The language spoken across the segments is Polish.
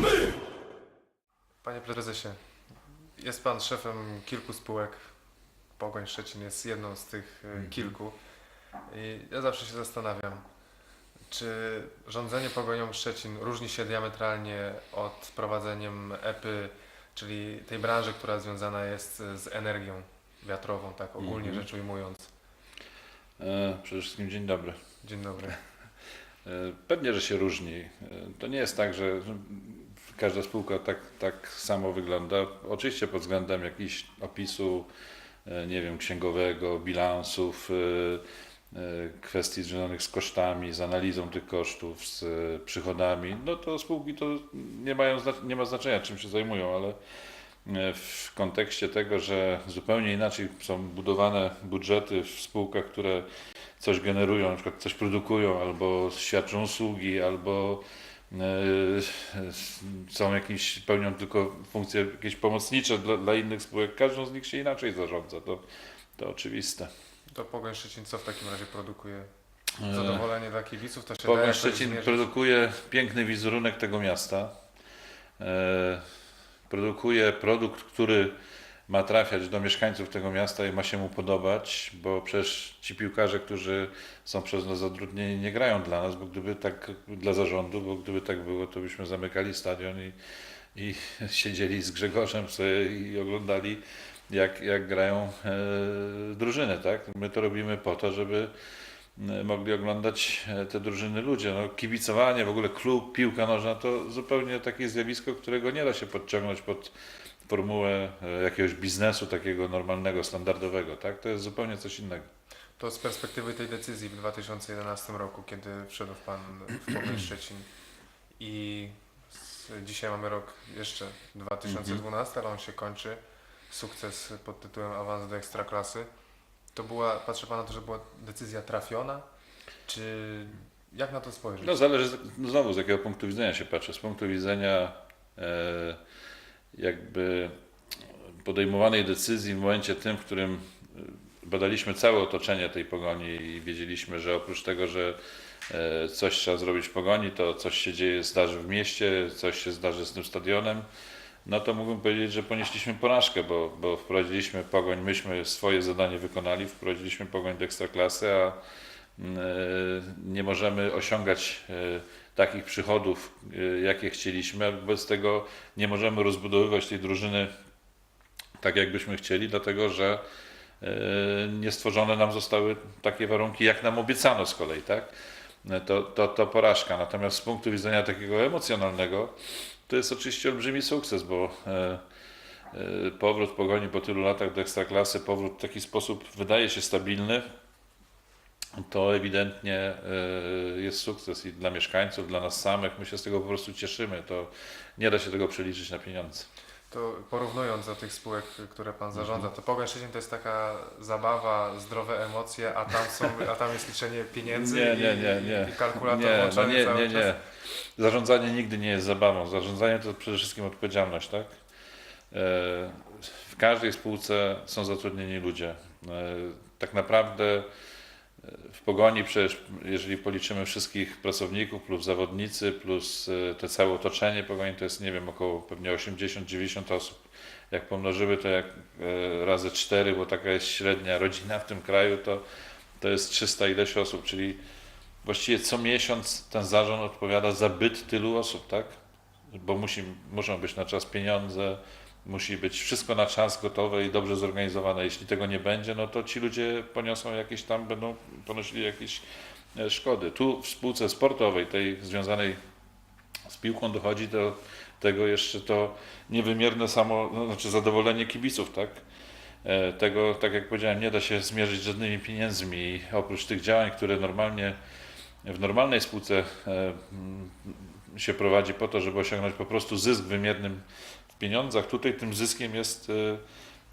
my! Panie prezesie, jest pan szefem kilku spółek. Pogoń Szczecin jest jedną z tych e, kilku. I ja zawsze się zastanawiam, czy rządzenie Pogonią Szczecin różni się diametralnie od prowadzeniem EPY, czyli tej branży, która związana jest z energią wiatrową, tak ogólnie Mhm. rzecz ujmując. E, Przede wszystkim dzień dobry. Dzień dobry. E, Pewnie, że się różni. E, To nie jest tak, że każda spółka tak, tak samo wygląda. Oczywiście pod względem jakichś opisu, e, nie wiem, księgowego, bilansów, e, e, kwestii związanych z kosztami, z analizą tych kosztów, z przychodami, no to spółki to nie mają, nie ma znaczenia czym się zajmują, ale w kontekście tego, że zupełnie inaczej są budowane budżety w spółkach, które coś generują, na przykład coś produkują, albo świadczą usługi, albo są jakieś, pełnią tylko funkcje jakieś pomocnicze dla, dla innych spółek. Każdą z nich się inaczej zarządza, to, to oczywiste. To Pogoń Szczecin co w takim razie produkuje? E, Zadowolenie dla kibiców to się da Pogoń Szczecin produkuje piękny wizerunek tego miasta. E, produkuje produkt, który ma trafiać do mieszkańców tego miasta i ma się mu podobać, bo przecież ci piłkarze, którzy są przez nas zatrudnieni, nie grają dla nas, bo gdyby tak dla zarządu, bo gdyby tak było, to byśmy zamykali stadion i, i siedzieli z Grzegorzem i oglądali, jak, jak grają e, drużyny, tak? My to robimy po to, żeby mogli oglądać e, te drużyny ludzie. No, kibicowanie, w ogóle klub, piłka nożna to zupełnie takie zjawisko, którego nie da się podciągnąć pod formułę e, jakiegoś biznesu takiego normalnego, standardowego. Tak? To jest zupełnie coś innego. To z perspektywy tej decyzji w 2011 roku, kiedy wszedł Pan w Pogoń Szczecin i dzisiaj mamy rok jeszcze 2012, ale on się kończy. Sukces pod tytułem awans do Ekstraklasy. To była, patrzę Pan na to, że była decyzja trafiona? Czy jak na to spojrzeć? No zależy no znowu z jakiego punktu widzenia się patrzy. Z punktu widzenia e, jakby podejmowanej decyzji w momencie tym, w którym e, badaliśmy całe otoczenie tej pogoni i wiedzieliśmy, że oprócz tego, że e, coś trzeba zrobić w pogoni, to coś się dzieje, zdarzy w mieście, coś się zdarzy z tym stadionem, no to mógłbym powiedzieć, że ponieśliśmy porażkę, bo, bo wprowadziliśmy pogoń, myśmy swoje zadanie wykonali, wprowadziliśmy pogoń do ekstraklasy, a nie możemy osiągać e, takich przychodów, e, jakie chcieliśmy, wobec tego nie możemy rozbudowywać tej drużyny tak, jakbyśmy chcieli, dlatego że e, nie stworzone nam zostały takie warunki, jak nam obiecano z kolei, tak? E, To, to, to porażka. Natomiast z punktu widzenia takiego emocjonalnego, to jest oczywiście olbrzymi sukces, bo e, e, powrót pogoni po tylu latach do ekstraklasy, powrót w taki sposób wydaje się stabilny, to ewidentnie e, jest sukces i dla mieszkańców, dla nas samych. My się z tego po prostu cieszymy. To nie da się tego przeliczyć na pieniądze. To porównując do tych spółek, które Pan Mhm. zarządza, to Pogoń Szczecin to jest taka zabawa, zdrowe emocje, a tam, są, a tam jest liczenie pieniędzy Nie, i, nie, nie, nie. i kalkulator Nie, no nie, nie, nie. Zarządzanie nigdy nie jest zabawą. Zarządzanie to przede wszystkim odpowiedzialność, tak? E, W każdej spółce są zatrudnieni ludzie. E, Tak naprawdę w pogoni przecież, jeżeli policzymy wszystkich pracowników plus zawodnicy, plus e, te całe otoczenie pogoni, to jest nie wiem, około pewnie 80-90 osób. Jak pomnożymy to jak e, razy 4, bo taka jest średnia rodzina w tym kraju, to, to jest 300 ileś osób, czyli właściwie co miesiąc ten zarząd odpowiada za byt tylu osób, tak? Bo musi, muszą być na czas pieniądze, musi być wszystko na czas gotowe i dobrze zorganizowane. Jeśli tego nie będzie, no to ci ludzie poniosą jakieś tam, będą ponosili jakieś e, szkody. Tu w spółce sportowej, tej związanej z piłką dochodzi do tego jeszcze to niewymierne samo, no, znaczy zadowolenie kibiców, tak? E, Tego, tak jak powiedziałem, nie da się zmierzyć żadnymi pieniędzmi. Oprócz tych działań, które normalnie w normalnej spółce e, się prowadzi po to, żeby osiągnąć po prostu zysk wymiernym pieniądzach, tutaj tym zyskiem jest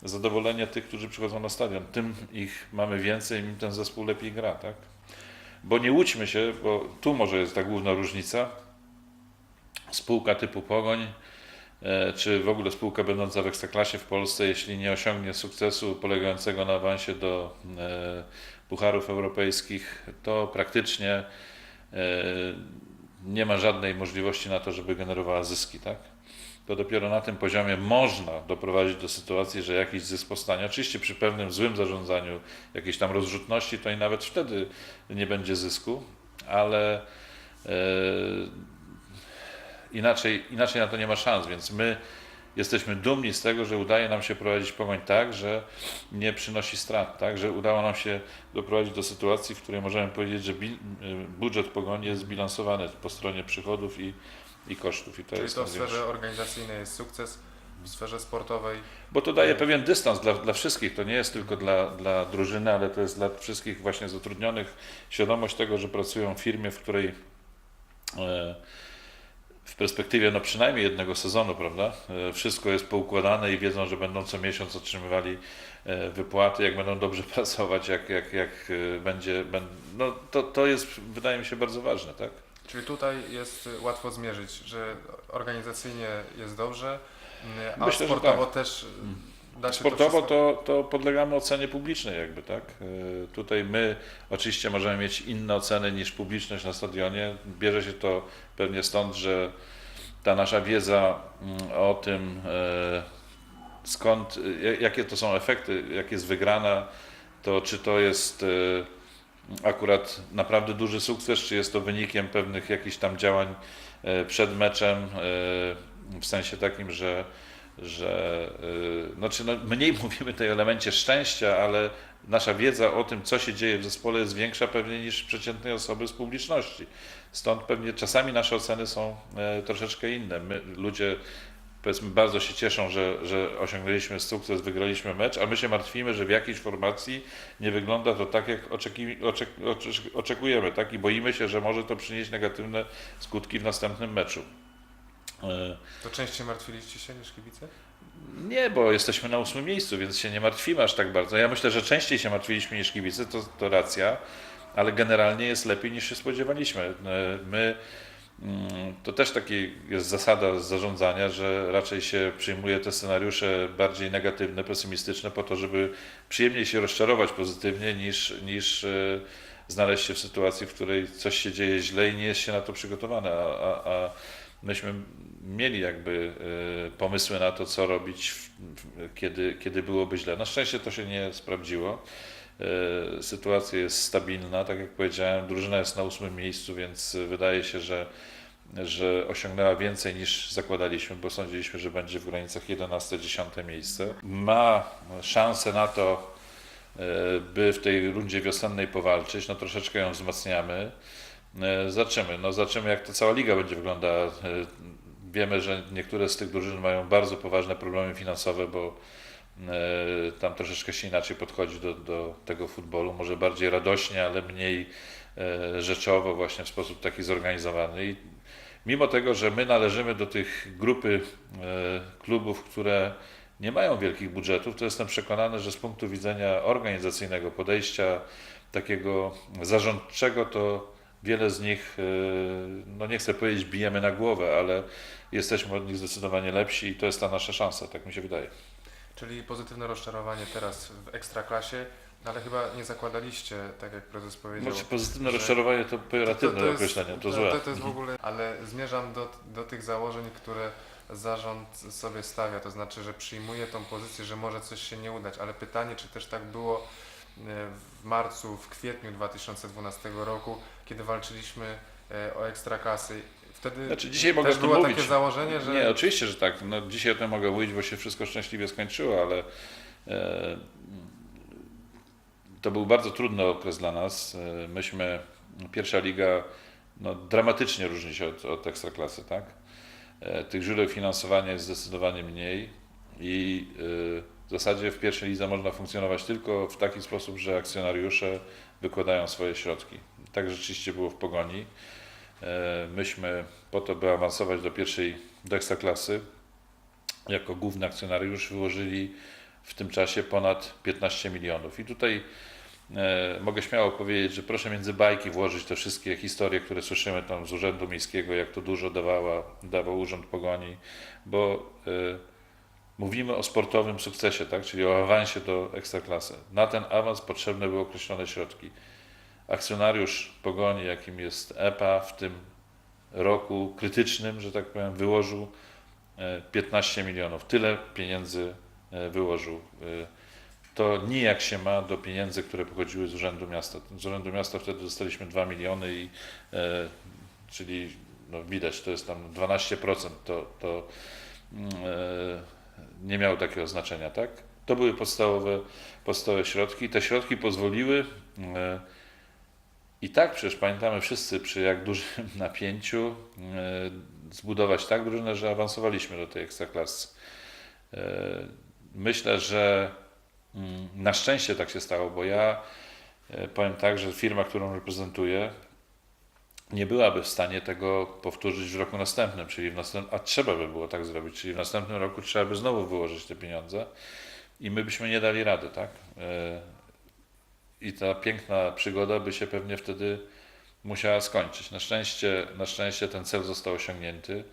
e, zadowolenie tych, którzy przychodzą na stadion. Tym ich mamy więcej, im ten zespół lepiej gra, tak? Bo nie łudźmy się, bo tu może jest ta główna różnica. Spółka typu Pogoń, e, czy w ogóle spółka będąca w Ekstraklasie w Polsce, jeśli nie osiągnie sukcesu polegającego na awansie do e, pucharów europejskich, to praktycznie nie ma żadnej możliwości na to, żeby generowała zyski, tak? To dopiero na tym poziomie można doprowadzić do sytuacji, że jakiś zysk powstanie. Oczywiście przy pewnym złym zarządzaniu, jakiejś tam rozrzutności, to i nawet wtedy nie będzie zysku, ale e, inaczej, inaczej na to nie ma szans, więc my jesteśmy dumni z tego, że udaje nam się prowadzić pogoń tak, że nie przynosi strat, tak, że udało nam się doprowadzić do sytuacji, w której możemy powiedzieć, że bil, budżet pogoni jest zbilansowany po stronie przychodów i, i kosztów. I to Czyli jest to w sferze organizacyjnej jest sukces, w sferze sportowej Bo to daje pewien dystans dla, dla wszystkich. To nie jest tylko dla, dla drużyny, ale to jest dla wszystkich właśnie zatrudnionych. Świadomość tego, że pracują w firmie, w której e, w perspektywie no przynajmniej jednego sezonu, prawda? e, Wszystko jest poukładane i wiedzą, że będą co miesiąc otrzymywali e, wypłaty, jak będą dobrze pracować, jak, jak, jak będzie. No to, to jest, wydaje mi się, bardzo ważne, tak? Czyli tutaj jest y, łatwo zmierzyć, że organizacyjnie jest dobrze, y, a Myślę, sportowo tak. też y, da się Sportowo to, to, to podlegamy ocenie publicznej jakby, tak? Tutaj my oczywiście możemy mieć inne oceny niż publiczność na stadionie. Bierze się to pewnie stąd, że ta nasza wiedza mm, o tym, skąd, jakie to są efekty, jak jest wygrana, to czy to jest akurat naprawdę duży sukces, czy jest to wynikiem pewnych jakichś tam działań e, przed meczem, e, w sensie takim, że że y, znaczy no, mniej mówimy o elemencie szczęścia, ale nasza wiedza o tym, co się dzieje w zespole jest większa pewnie niż przeciętnej osoby z publiczności. Stąd pewnie czasami nasze oceny są e, troszeczkę inne. My, ludzie powiedzmy bardzo się cieszą, że, że osiągnęliśmy sukces, wygraliśmy mecz, a my się martwimy, że w jakiejś formacji nie wygląda to tak, jak oczeki, oczek, oczek, oczekujemy, tak? I boimy się, że może to przynieść negatywne skutki w następnym meczu. E, To częściej martwiliście się niż kibice? nie, bo jesteśmy na ósmym miejscu, więc się nie martwimy aż tak bardzo. Ja myślę, że częściej się martwiliśmy niż kibice, to, to racja, ale generalnie jest lepiej niż się spodziewaliśmy. E, My, to też taki jest zasada zarządzania, że raczej się przyjmuje te scenariusze bardziej negatywne, pesymistyczne, po to, żeby przyjemniej się rozczarować pozytywnie, niż, niż e, znaleźć się w sytuacji, w której coś się dzieje źle i nie jest się na to przygotowany. A, a, a myśmy mieli jakby e, pomysły na to, co robić, kiedy, kiedy byłoby źle. Na szczęście to się nie sprawdziło. E, Sytuacja jest stabilna, tak jak powiedziałem, drużyna jest na ósmym miejscu, więc wydaje się, że, że osiągnęła więcej niż zakładaliśmy, bo sądziliśmy, że będzie w granicach 11-10 miejsce. Ma szansę na to, e, by w tej rundzie wiosennej powalczyć, no troszeczkę ją wzmacniamy. E, Zobaczymy, no zobaczymy jak ta cała liga będzie wyglądała. Wiemy, że niektóre z tych drużyn mają bardzo poważne problemy finansowe, bo tam troszeczkę się inaczej podchodzi do, do tego futbolu, może bardziej radośnie, ale mniej e, rzeczowo, właśnie w sposób taki zorganizowany. I mimo tego, że my należymy do tych grupy e, klubów, które nie mają wielkich budżetów, to jestem przekonany, że z punktu widzenia organizacyjnego podejścia takiego zarządczego, to wiele z nich, e, no nie chcę powiedzieć bijemy na głowę, ale jesteśmy od nich zdecydowanie lepsi i to jest ta nasza szansa, tak mi się wydaje. Czyli pozytywne rozczarowanie teraz w ekstraklasie, no ale chyba nie zakładaliście, tak jak prezes powiedział. Znaczy pozytywne że- rozczarowanie to pejoratywne jest- określenie, to to, złe. to, to jest w ogóle, ale zmierzam do, do tych założeń, które zarząd sobie stawia, to znaczy, że przyjmuje tą pozycję, że może coś się nie udać, ale pytanie, czy też tak było e, w marcu, w kwietniu 2012 roku, kiedy walczyliśmy e, o ekstraklasy. Wtedy Znaczy, dzisiaj mogę też było mówić. takie założenie, że Nie, oczywiście, że tak. No, dzisiaj o tym mogę mówić, bo się wszystko szczęśliwie skończyło, ale e, to był bardzo trudny okres dla nas. E, myśmy, pierwsza liga no, dramatycznie różni się od, od ekstraklasy, tak? E, tych źródeł finansowania jest zdecydowanie mniej i e, w zasadzie w pierwszej lidze można funkcjonować tylko w taki sposób, że akcjonariusze wykładają swoje środki. Tak rzeczywiście było w Pogoni. E, Myśmy po to, by awansować do pierwszej, do ekstraklasy, jako główny akcjonariusz wyłożyli w tym czasie ponad 15 milionów. I tutaj e, mogę śmiało powiedzieć, że proszę między bajki włożyć te wszystkie historie, które słyszymy tam z Urzędu Miejskiego, jak to dużo dawała, dawał Urząd Pogoni, bo e, mówimy o sportowym sukcesie, tak? czyli o awansie do ekstraklasy. Na ten awans potrzebne były określone środki. Akcjonariusz Pogoni, jakim jest EPA, w tym roku krytycznym, że tak powiem, wyłożył e, 15 milionów. Tyle pieniędzy e, wyłożył. E, To nijak się ma do pieniędzy, które pochodziły z Urzędu Miasta. Z Urzędu Miasta wtedy dostaliśmy 2 miliony, i, e, czyli no widać, to jest tam 12%, to, to mm, e, nie miało takiego znaczenia, tak? To były podstawowe, podstawowe środki. Te środki pozwoliły e, i tak przecież pamiętamy wszyscy przy jak dużym napięciu e, zbudować tak drużynę, że awansowaliśmy do tej ekstraklasy. E, Myślę, że mm, na szczęście tak się stało, bo ja e, powiem tak, że firma, którą reprezentuję, nie byłaby w stanie tego powtórzyć w roku następnym, czyli w następnym, a trzeba by było tak zrobić, czyli w następnym roku trzeba by znowu wyłożyć te pieniądze i my byśmy nie dali rady, tak? I ta piękna przygoda by się pewnie wtedy musiała skończyć. Na szczęście, na szczęście ten cel został osiągnięty.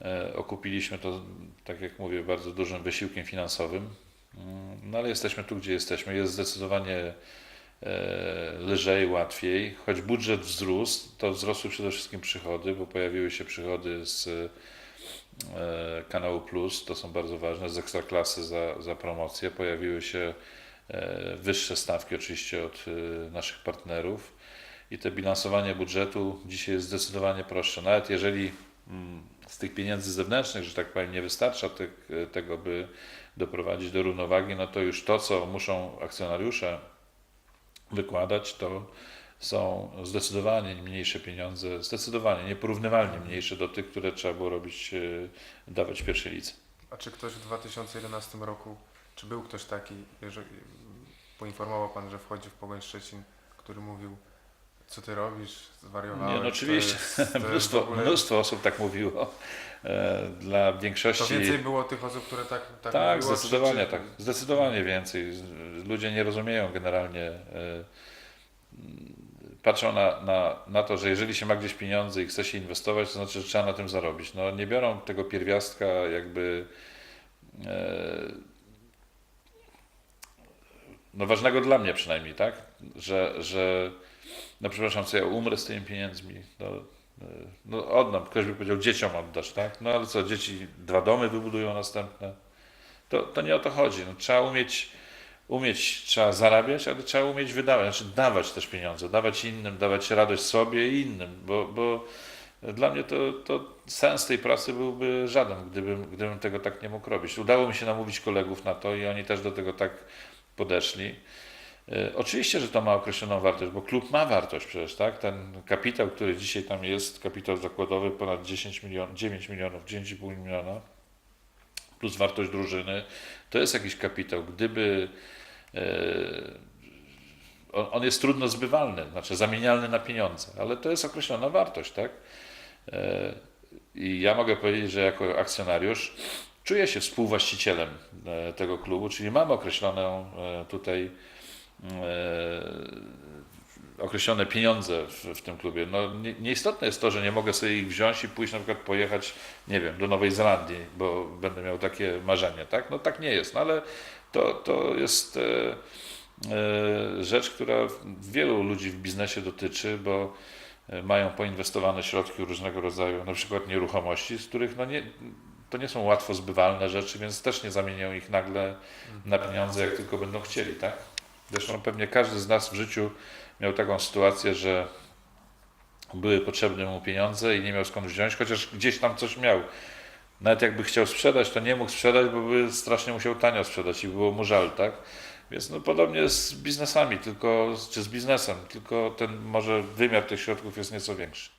E, Okupiliśmy to, tak jak mówię, bardzo dużym wysiłkiem finansowym, Mm, no ale jesteśmy tu, gdzie jesteśmy. Jest zdecydowanie e, lżej, łatwiej. Choć budżet wzrósł, to wzrosły przede wszystkim przychody, bo pojawiły się przychody z e, kanału Plus, to są bardzo ważne, z ekstraklasy za, za promocję. Pojawiły się wyższe stawki oczywiście od e, naszych partnerów i to bilansowanie budżetu dzisiaj jest zdecydowanie prostsze. Nawet jeżeli mm, z tych pieniędzy zewnętrznych, że tak powiem, nie wystarcza tych, tego, by doprowadzić do równowagi, no to już to, co muszą akcjonariusze wykładać, to są zdecydowanie mniejsze pieniądze, zdecydowanie nieporównywalnie mniejsze do tych, które trzeba było robić, e, dawać w pierwszej lidze. A czy ktoś w 2011 roku, czy był ktoś taki, jeżeli poinformował Pan, że wchodzi w Pogoń Szczecin, który mówił, co Ty robisz, zwariowałeś? Nie, no to oczywiście, to jest w mnóstwo, ogóle- mnóstwo osób tak mówiło. E, Dla To większości... więcej było tych osób, które tak tak, Tak, mówiło, zdecydowanie czy, tak. Zdecydowanie więcej. Ludzie nie rozumieją generalnie. e, Patrzą na, na, na to, że jeżeli się ma gdzieś pieniądze i chce się inwestować, to znaczy, że trzeba na tym zarobić. No, nie biorą tego pierwiastka jakby e, no ważnego dla mnie przynajmniej, tak? Że, że no przepraszam, co ja umrę z tymi pieniędzmi. No, e, no oddam, ktoś by powiedział, dzieciom oddasz, tak? No ale co, dzieci dwa domy wybudują następne. To, to nie o to chodzi. No, trzeba umieć, umieć, trzeba zarabiać, ale trzeba umieć wydawać, znaczy dawać też pieniądze, dawać innym, dawać radość sobie i innym, bo, bo dla mnie to, to sens tej pracy byłby żaden, gdybym, gdybym tego tak nie mógł robić. Udało mi się namówić kolegów na to i oni też do tego tak podeszli. E, Oczywiście, że to ma określoną wartość, bo klub ma wartość przecież, tak? Ten kapitał, który dzisiaj tam jest, kapitał zakładowy ponad 10 milionów, 9 milionów, 9,5 miliona, plus wartość drużyny, to jest jakiś kapitał. Gdyby e, on, on jest trudno zbywalny, znaczy zamienialny na pieniądze, ale to jest określona wartość, tak? E, I ja mogę powiedzieć, że jako akcjonariusz czuję się współwłaścicielem e, tego klubu, czyli mam określoną e, tutaj e, określone pieniądze w, w tym klubie. No, nie, nieistotne jest to, że nie mogę sobie ich wziąć i pójść na przykład pojechać, nie wiem, do Nowej Zelandii, bo będę miał takie marzenie, tak? No tak nie jest, no ale to, to jest e, e, rzecz, która wielu ludzi w biznesie dotyczy, bo mają poinwestowane środki różnego rodzaju, na przykład nieruchomości, z których no nie, to nie są łatwo zbywalne rzeczy, więc też nie zamienią ich nagle na pieniądze, jak tylko będą chcieli, tak? Zresztą pewnie każdy z nas w życiu miał taką sytuację, że były potrzebne mu pieniądze i nie miał skąd wziąć, chociaż gdzieś tam coś miał. Nawet jakby chciał sprzedać, to nie mógł sprzedać, bo by strasznie musiał tanio sprzedać i było mu żal, tak? Więc no podobnie z biznesami, tylko, czy z biznesem, tylko ten może wymiar tych środków jest nieco większy.